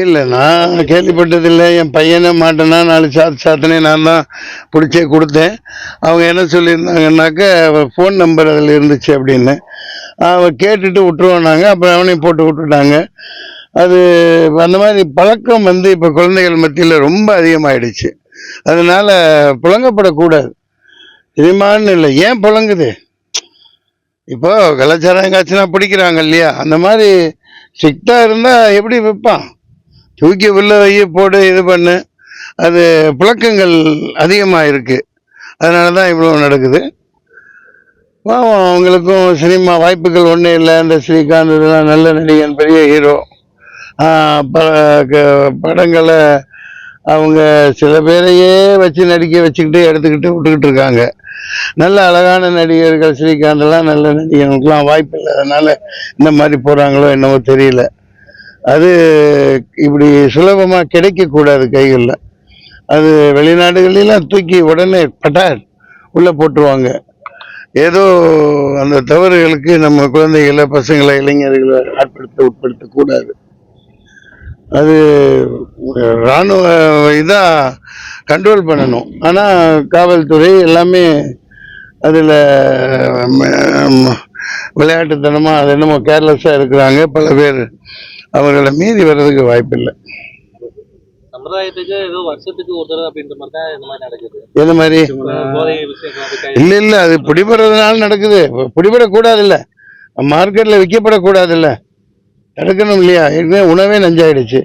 இல்லை நான் கேள்விப்பட்டதில்லை. என் பையனை மாட்டேனா? நாலு சாத்து சாத்தனே நான் தான் பிடிச்சே கொடுத்தேன். அவங்க என்ன சொல்லியிருந்தாங்கன்னாக்க ஃபோன் நம்பர் அதில் இருந்துச்சு அப்படின்னு. அவன் கேட்டுட்டு விட்டுருவோன்னாங்க. அப்புறம் அவனையும் போட்டு விட்டுட்டாங்க. அது அந்த மாதிரி பழக்கம் வந்து இப்போ குழந்தைகள் மத்தியில் ரொம்ப அதிகமாகிடுச்சு அதனால் புழங்கப்படக்கூடாது. இதுமான்னு இல்லை. ஏன் புழங்குது? இப்போ கலாச்சாரம் காய்ச்சினா பிடிக்கிறாங்க இல்லையா? அந்த மாதிரி ஸ்ட்ரிக்டாக இருந்தால் எப்படி விற்பான் தூக்கி உள்ள வை போடு இது பண்ணு. அது புழக்கங்கள் அதிகமாக இருக்கு அதனால தான் இவ்வளோ நடக்குது. பாவம் அவங்களுக்கும் சினிமா வாய்ப்புகள் ஒன்றும் இல்லை. இந்த ஸ்ரீகாந்த் இதெல்லாம் நல்ல நடிகன் பெரிய ஹீரோ படங்களை அவங்க சில பேரையே வச்சு நடிக்க வச்சுக்கிட்டு எடுத்துக்கிட்டு விட்டுக்கிட்டு இருக்காங்க. நல்ல அழகான நடிகர்கள் ஸ்ரீகாந்த்லாம் நல்ல நடிகர்களுக்கெல்லாம் வாய்ப்பு இல்லாதனால இந்த மாதிரி போகிறாங்களோ என்னவோ தெரியல. அது இப்படி சுலபமாக கிடைக்கக்கூடாது கைகளில். அது வெளிநாடுகளிலாம் தூக்கி உடனே பட்டார் உள்ளே போட்டுருவாங்க. ஏதோ அந்த தவறுகளுக்கு நம்ம குழந்தைகளை பசங்களை இளைஞர்களை ஆட்படுத்த உட்படுத்தக்கூடாது. அது இராணுவ இதாக கண்ட்ரோல் பண்ணணும். ஆனால் காவல்துறை எல்லாமே அதில் விளையாட்டுத்தனமாக அது என்னமோ கேர்லெஸ்ஸாக இருக்கிறாங்க. பல பேர் அவர்களை மீறி வர்றதுக்கு வாய்ப்பில்லை. அப்படின்ற மாதிரி இல்லை இல்லை அது பிடிபடுறதுனால நடக்குது. பிடிபடக்கூடாது இல்லை மார்க்கெட்டில் விற்கப்படக்கூடாது இல்லை தடுக்கணும் இல்லையா? ஏற்கனவே உணவே நஞ்சாயிடுச்சு.